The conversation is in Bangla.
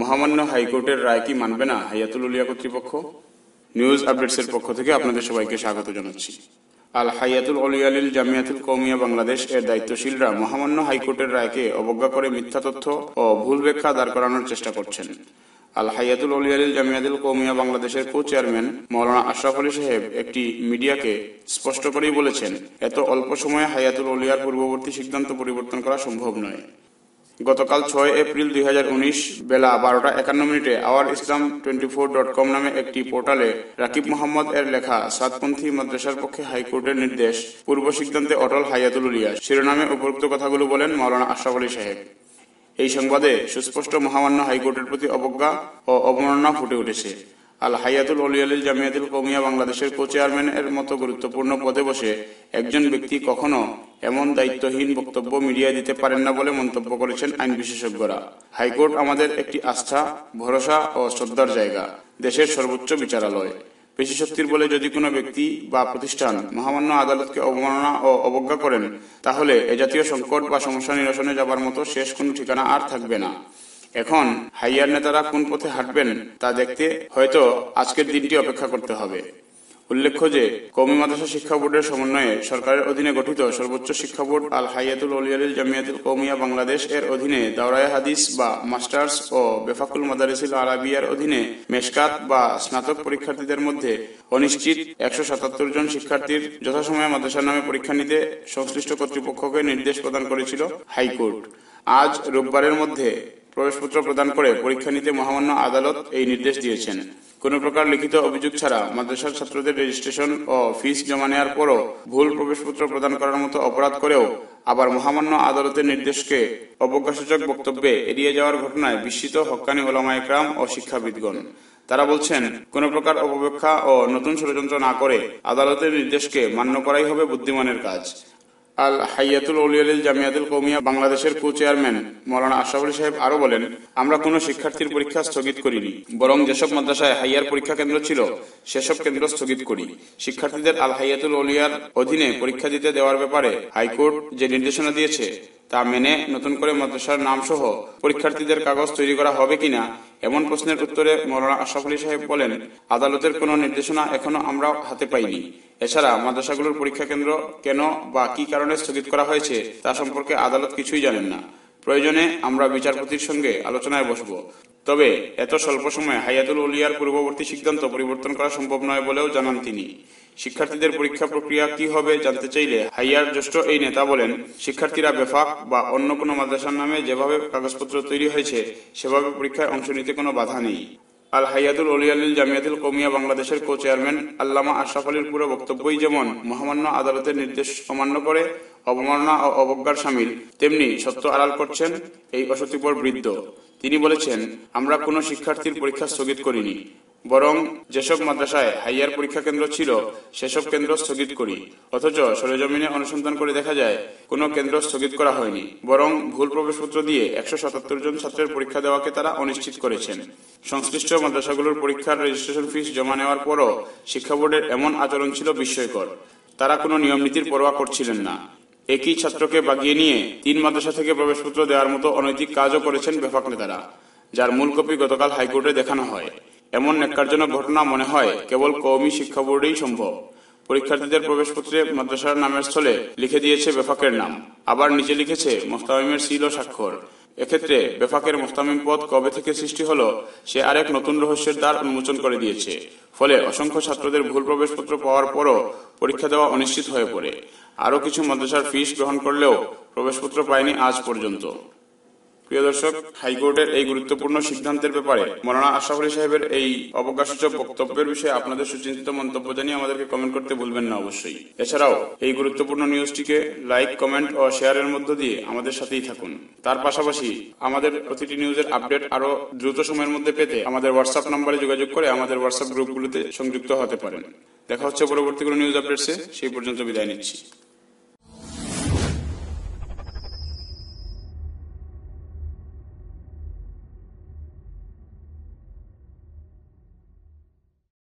মহামান্য হাইকোর্টের রায় কি মানবে না হাইয়াতুল উলিয়া কর্তৃপক্ষ? নিউজ আপডেটসের পক্ষ থেকে আপনাদের সবাইকে স্বাগত জানাচ্ছি। আল হাইয়াতুল অলিয়ালিল জামিয়াতুল কৌমিয়া বাংলাদেশ এর দায়িত্বশীলরা মহামান্য হাইকোর্টের রায়কে অবজ্ঞা করে মিথ্যা তথ্য ও ভুল ব্যাখ্যা দাঁড় করানোর চেষ্টা করছেন। আল হাইয়াতুল অলিয়ালিল জামিয়াতুল কৌমিয়া বাংলাদেশের কো চেয়ারম্যান মৌলানা আশরাফ আলী সাহেব একটি মিডিয়াকে স্পষ্ট করেই বলেছেন, এত অল্প সময়ে হাইয়াতুল অলিয়ার পূর্ববর্তী সিদ্ধান্ত পরিবর্তন করা সম্ভব নয়। গতকাল ছয় এপ্রিল দুই হাজার উনিশ বেলা বারোটা একান্ন মিনিটে our Islam twenty four dot com নামে একটি পোর্টালে রাকিব মোহাম্মদ এর লেখা সাতপন্থী মাদ্রাসার পক্ষে হাইকোর্টের নির্দেশ, পূর্ব সিদ্ধান্তে অটল হাইয়াতুল উলিয়া। শিরোনামে উপরোক্ত কথাগুলো বলেন মাওলানা আশরাফ আলী সাহেব। এই সংবাদে সুস্পষ্ট মহামান্য হাইকোর্টের প্রতি অবজ্ঞা ও অবমাননা ফুটে উঠেছে। আল হায়াতুল অলিয়ালিল জামিয়াতুল কৌমিয়া বাংলাদেশের কো চেয়ারম্যান এর মতো গুরুত্বপূর্ণ পদে বসে একজন ব্যক্তি কখনো এমন দায়িত্বহীন বক্তব্য মিডিয়ায় দিতে পারেন না বলে মন্তব্য করেছেন আইন বিশেষজ্ঞরা। হাইকোর্ট আমাদের একটি আস্থা, ভরসা ও শ্রদ্ধার জায়গা, দেশের সর্বোচ্চ বিচারালয়। পেশি শক্তির বলে যদি কোনো ব্যক্তি বা প্রতিষ্ঠান মহামান্য আদালতকে অবমাননা ও অবজ্ঞা করেন, তাহলে এ জাতীয় সংকট বা সমস্যা নিরসনে যাবার মতো শেষ কোনো ঠিকানা আর থাকবে না। এখন হাইয়ার নেতারা কোন পথে হাঁটবেন তা দেখতে হয়তো আজকের দিনটি অপেক্ষা করতে হবে। উল্লেখ্য যে কৌমি মাদ্রাসা শিক্ষা বোর্ডের সমন্বয়ে সরকারের অধীনে গঠিত সর্বোচ্চ শিক্ষা বোর্ড আল হাইয়াতুল অলিয়ালিল জামিয়াতুল কৌমিয়া বাংলাদেশ এর অধীনে দাওরায় হাদিস বা মাস্টার্স ও বেফাকুল মাদারিসিল আরাবিয়ার অধীনে মেশকাত বা স্নাতক পরীক্ষার্থীদের মধ্যে অনিশ্চিত একশো সাতাত্তর জন শিক্ষার্থীর যথাসময়ে মাদ্রাসার নামে পরীক্ষা নিতে সংশ্লিষ্ট কর্তৃপক্ষকে নির্দেশ প্রদান করেছিল হাইকোর্ট। আজ রোববারের মধ্যে প্রবেশপত্র প্রদান করে পরীক্ষা নিতে মহামান্য আদালত এই নির্দেশ দিয়েছেন। কোন প্রকার লিখিত অভিযোগ ছাড়া মাদ্রাসার ছাত্রদের রেজিস্ট্রেশন ও ফিস জমা নেওয়ার পরও ভুল প্রবেশপত্র প্রদান করার মতো অপরাধ করেও আবার মহামান্য আদালতের নির্দেশকে অবজ্ঞাসূচক বক্তব্যে এড়িয়ে যাওয়ার ঘটনায় বিস্মিত হক্কানি ওলামা একরাম ও শিক্ষাবিদগণ। তারা বলছেন, কোন প্রকার অপব্যাখ্যা ও নতুন ষড়যন্ত্র না করে আদালতের নির্দেশকে মান্য করাই হবে বুদ্ধিমানের কাজ। আল হাইয়াতুল উলিয়াল জামিয়াতুল কৌমিয়া বাংলাদেশের কো চেয়ারম্যান মৌলানা আশরাফ আলী সাহেব আরও বলেন, আমরা কোনো শিক্ষার্থীর পরীক্ষা স্থগিত করিনি, বরং যেসব মাদ্রাসায় হাইয়ার পরীক্ষা কেন্দ্র ছিল, সেসব কেন্দ্র স্থগিত করি। শিক্ষার্থীদের আল হাইয়াতুল উলিয়ার অধীনে পরীক্ষা দিতে দেওয়ার ব্যাপারে হাইকোর্ট যে নির্দেশনা দিয়েছে তা মেনে নতুন করে মাদ্রাসার নাম সহ পরীক্ষার্থীদের কাগজ তৈরি করা হবে কিনা, এমন প্রশ্নের উত্তরে মৌলানা আশরাফ আলী সাহেব বলেন, আদালতের কোনো নির্দেশনা এখনও আমরা হাতে পাইনি। এছাড়া মাদ্রাসাগুলোর পরীক্ষা কেন্দ্র কেন বা কি কারণে স্থগিত করা হয়েছে তা সম্পর্কে আদালত কিছুই জানেন না। প্রয়োজনে আমরা বিচারপতির সঙ্গে আলোচনায় বসব। তবে এত স্বল্প সময়ে হাইয়াতুল উলিয়ার পূর্ববর্তী সিদ্ধান্ত পরিবর্তন করা সম্ভব নয় বলেও জানান তিনি। শিক্ষার্থীদের পরীক্ষা প্রক্রিয়া কি হবে জানতে চাইলে হাইয়ার জ্যেষ্ঠ এই নেতা বলেন, শিক্ষার্থীরা বেফাক বা অন্য কোনো মাদ্রাসার নামে যেভাবে কাগজপত্র তৈরি হয়েছে, সেভাবে পরীক্ষায় অংশ নিতে কোনো বাধা নেই। আল হাইয়াদুল অলিয়ালিল জামিয়াতুল কমিয়া বাংলাদেশের কো চেয়ারম্যান আল্লামা আশরাফ আলীর পুরো বক্তব্যই যেমন মহামান্য আদালতের নির্দেশ অমান্য করে, অবমাননা ও অবজ্ঞার সামিল, তেমনি সত্য আড়াল করছেন এই অসতিপর বৃদ্ধ। তিনি বলেছেন, আমরা কোনো শিক্ষার্থীর পরীক্ষা স্থগিত করিনি। বরং যেসব মাদ্রাসায় হাইয়ার পরীক্ষা কেন্দ্র ছিল, সেসব কেন্দ্র স্থগিত করি। অথচ সরেজমিনে অনুসন্ধান করে দেখা যায়, কোনো কেন্দ্র স্থগিত করা হয়নি। বরং ভুল প্রবেশপত্র দিয়ে একশো সাতাত্তর জন ছাত্রের পরীক্ষা দেওয়াকে তারা অনিশ্চিত করেছেন। সংশ্লিষ্ট মাদ্রাসাগুলোর পরীক্ষার রেজিস্ট্রেশন ফিস জমা নেওয়ার পরও শিক্ষা বোর্ডের এমন আচরণ ছিল বিস্ময়কর। তারা কোনো নিয়ম নীতির পরোয়া করছিলেন না। একই ছাত্রকে বাগিয়ে নিয়ে তিন মাদ্রাসা থেকে প্রবেশপত্র দেওয়ার মতো অনৈতিক কাজও করেছেন বেফাক নেতারা, যার মূল কপি গতকাল হাইকোর্টে দেখানো হয়। এমন ন্যাক্কারজনক ঘটনা মনে হয় কেবল কৌমি শিক্ষা বোর্ডেই সম্ভব। পরীক্ষার্থীদের প্রবেশপত্রে মাদ্রাসার নামের স্থলে লিখে দিয়েছে বেফাকের নাম। আবার নিচে লিখেছে মোস্তামিমের সিল ও স্বাক্ষর। এক্ষেত্রে বেফাকের মোস্তামিম পদ কবে থেকে সৃষ্টি হলো, সে আরেক নতুন রহস্যের দ্বার উন্মোচন করে দিয়েছে। ফলে অসংখ্য ছাত্রদের ভুল প্রবেশপত্র পাওয়ার পরও পরীক্ষা দেওয়া অনিশ্চিত হয়ে পড়ে। আরও কিছু মাদ্রাসার ফিস গ্রহণ করলেও প্রবেশপত্র পায়নি আজ পর্যন্ত। প্রিয় দর্শক, হাইকোর্টের এই গুরুত্বপূর্ণ সিদ্ধান্তের ব্যাপারে মৌলানা আশরাফ সাহেবের এই অবকাশসূচক বক্তব্যের বিষয়ে আপনাদের সুচিন্তিত মন্তব্য জানিয়ে আমাদেরকে কমেন্ট করতে ভুলবেন না অবশ্যই। এছাড়াও, এই গুরুত্বপূর্ণ নিউজটিকে লাইক কমেন্ট ও শেয়ারের মধ্য দিয়ে আমাদের সাথেই থাকুন। তার পাশাপাশি আমাদের প্রতিটি নিউজের আপডেট আরও দ্রুত সময়ের মধ্যে পেতে আমাদের হোয়াটসঅ্যাপ নম্বরে যোগাযোগ করে আমাদের হোয়াটসঅ্যাপ গ্রুপগুলোতে সংযুক্ত হতে পারেন। দেখা হচ্ছে পরবর্তী কোনো নিউজ আপডেটসে সেই পর্যন্ত বিদায় নিচ্ছি।